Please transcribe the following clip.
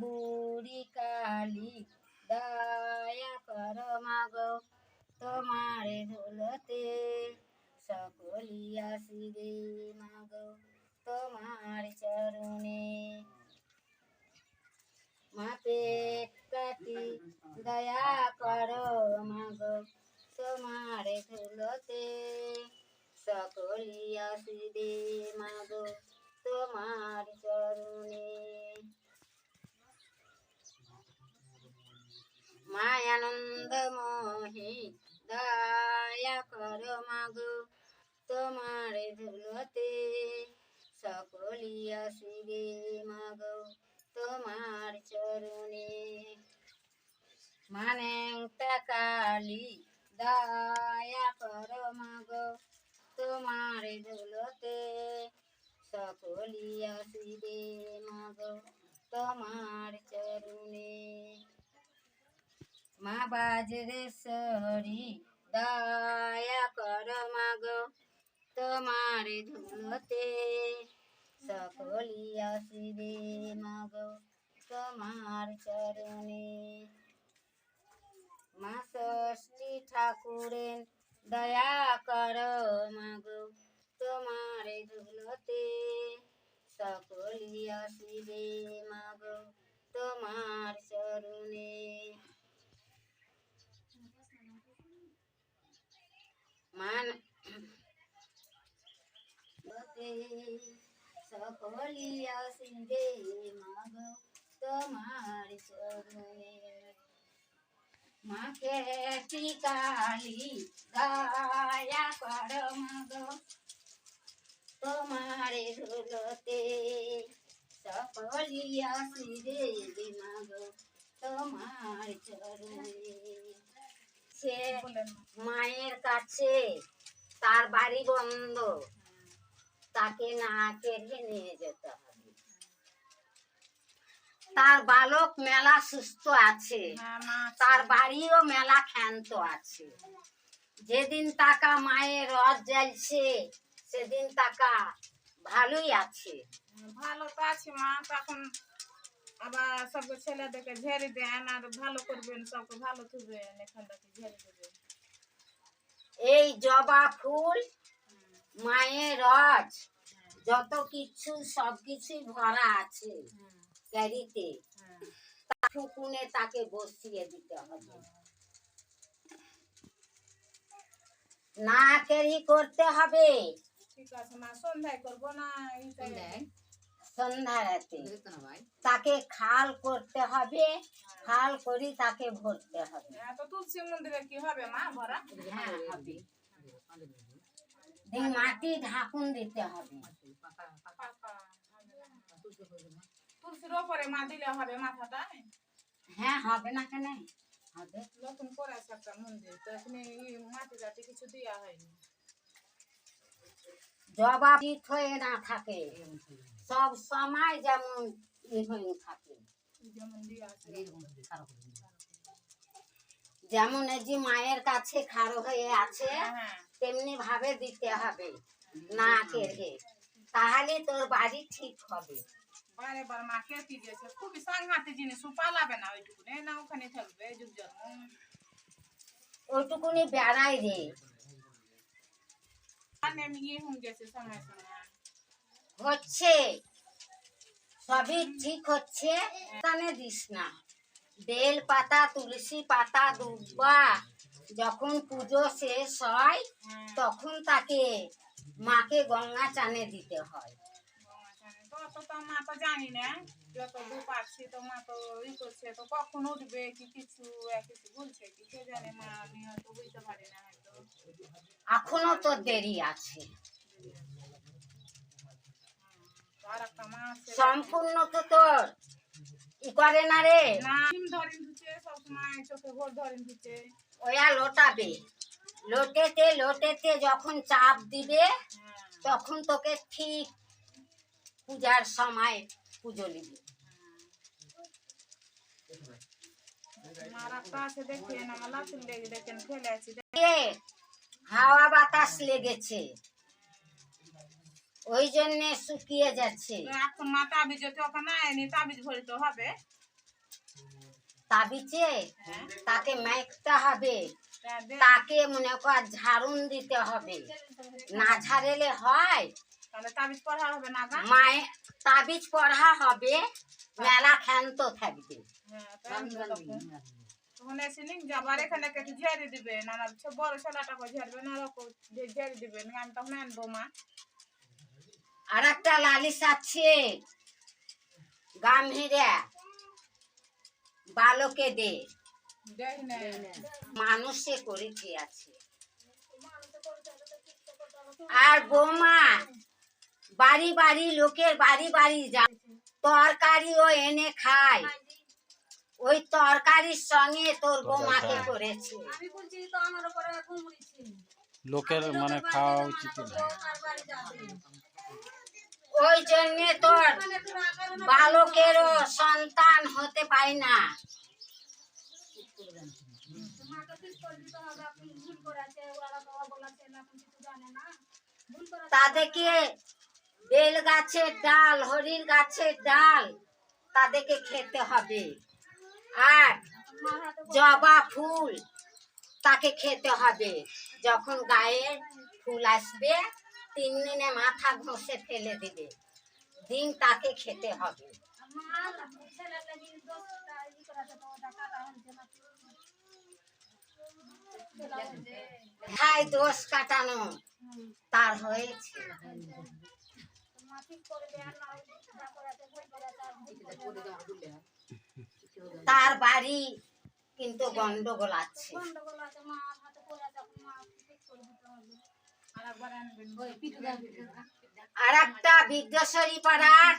বুড়ি কালী দয়া কর মাগো, তোমারে ধুলতে সকলি আসিবে মাগো, তোমার চরণে। মা পেট কাটি দয়া কর মাগো, তোমার ধুলতে সকলি আসিবে মাগো, তোমার চরণে। মায়ানন্দ মোহে দয়া করো মাগো, তোমার ধুলতে সকলি আসিবে মাগো, তোমার চরণে। মানে কালী, দয়া করো মাগো, তোমার ধুলতে সকলি আসিবে মাগো, তোমার চরণে। বাজরেশ্বরী দয়া কর মাগো। তোমার ধুলতে সকলি আসিবে মাগো, তোমার চরণে। মা ষষ্ঠী ঠাকুরের দয়া কর মাগো, তোমার ধুলতে সকলি আসিবে মাগো, তোমার চরণে। মান সকলি আসিবে মাগো তোমার চরণে মাকে কালী দয়া কর মাগো তোমার ধুলতে সকলি আসিবে মাগো তোমার চরণে সে মায়ের কাছে তার বাড়ি বন্ধ। তাকে না কেড়ে নিয়ে যেতে হবে। তার বালক মেলা সুস্থ আছে। তার বাড়িও মেলা ক্ষান্ত আছে। যেদিন তাকা মায়ের রথ জ্বালছে সেদিন তাকা ভালোই আছে। ভালো তো আছে মা তখন আবার সবকে ছেলেদেরকে ঝেড়ে দেন আর ভালো করবেন সবকে ভালো থুবেন ঝেড়ে দেবেন। এই জবা ফুল মায়ের রথ যত কিছু সব কিছুই ভরা আছে ক্যারিতে। ফুকুনে তাকে বসিয়ে দিতে হবে। না ক্যারি করতে হবে। ঠিক আছে মা সন্ধ্যায় করব না এই টাইমে? সন্ধ্যা রাতে তাকে খাল করতে হবে খাল করি তাকে ভরতে হবে। হ্যাঁ, তো তুলসী মন্দিরে কি হবে মা ভরা? হ্যাঁ হবে। মাটি ঢাকুন দিতে হবে। তুলসীর ওপরে মা দিলে হবে মাথাটা? হ্যাঁ হবে না কেন? হবে নতুন করে একটা মন্দির তো এখানে মাটি টাটি কিছু দেওয়া হয়নি। হয়ে না থাকে। সব সময় যেমন হয়ে থাকে। এই যে মায়ের কাছে খাড়ো হয়ে আছে তেমনি ভাবে দিতে হবে না কেড়ে তাহলে তোর বাড়ি ঠিক হবে। বারে বার দিয়েছে খুবই সাংঘাতে জিনিস ও পালাবে না ওইটুকু না ওখানে থাকবে যুগ জন্ম। ওইটুকুনি বেড়াই রে আর নেমে গিয়ে হুম গেছে সময় সময় হচ্ছে। সবই ঠিক হচ্ছে। কানে দিস না। বেল পাতা, তুলসী পাতা দুব্বা যখন পুজো শেষ হয়, তখন তাকে মাকে গঙ্গা চানে দিতে হয়। জানি না। কখন উঠবে কি কিছু কিছু বলছে কে জানে মা, আমি এখনও তো দেরি আছে। সম্পূর্ণ তো তোর। ই করে না রে। ওয়া লোটাবে। লোটেতে লোটেতে যখন চাপ দিবে তখন তোকে ঠিক পূজার সময় পুজো নিবি মার আছে দেখেন আমার লাতুর দেখেন ফেলে আছি। হাওয়া বাতাস লেগেছে। ওই জন্য শুকিয়ে যাচ্ছে। এখন মা তাবিজ তো ওখানে আয়নি তাবিজ ভরিতে হবে। তাবিজে? হ্যাঁ। তাকে মাইকতে হবে। তাকে মনে কর ঝাড়ুন দিতে হবে। না ঝাড়েলে হয়। তাবিজ পড়া হবে না মায়ে তাবিজ পড়া হবে মেলা ক্ষান্ত থাকবে। যাবার এখানে ঝেড়ে দিবে না না সব বড় ঝেড়বে না ওরকম ঝেড়ে দিবে না আমি তখন আনব মা। আর একটা লালিশ আছে গাম্ভীরা বালকে দে। মানুষে করেছে আছে। আর বৌমা বাড়ি বাড়ি লোকের বাড়ি বাড়ি যা তরকারিও এনে খায়। ওই তরকারির সঙ্গে তোর বৌমাকে করেছে। লোকের মানে খাওয়া উচিত না। ওই জন্য তোর বালকেরও সন্তান হতে পায় না। তাদেরকে বেল গাছের ডাল হরির গাছের ডাল তাদেরকে খেতে হবে। আর জবা ফুল তাকে খেতে হবে। যখন গায়ে ফুল আসবে, তিন দিনে মাথা ঘষে ফেলে দেবে। দিন তাকে খেতে হবে। খাই দোষ কাটানো তার হয়েছে। তার বাড়ি কিন্তু গন্ডগোল আছে। আর একটা বিদ্যাসরী পাড়ার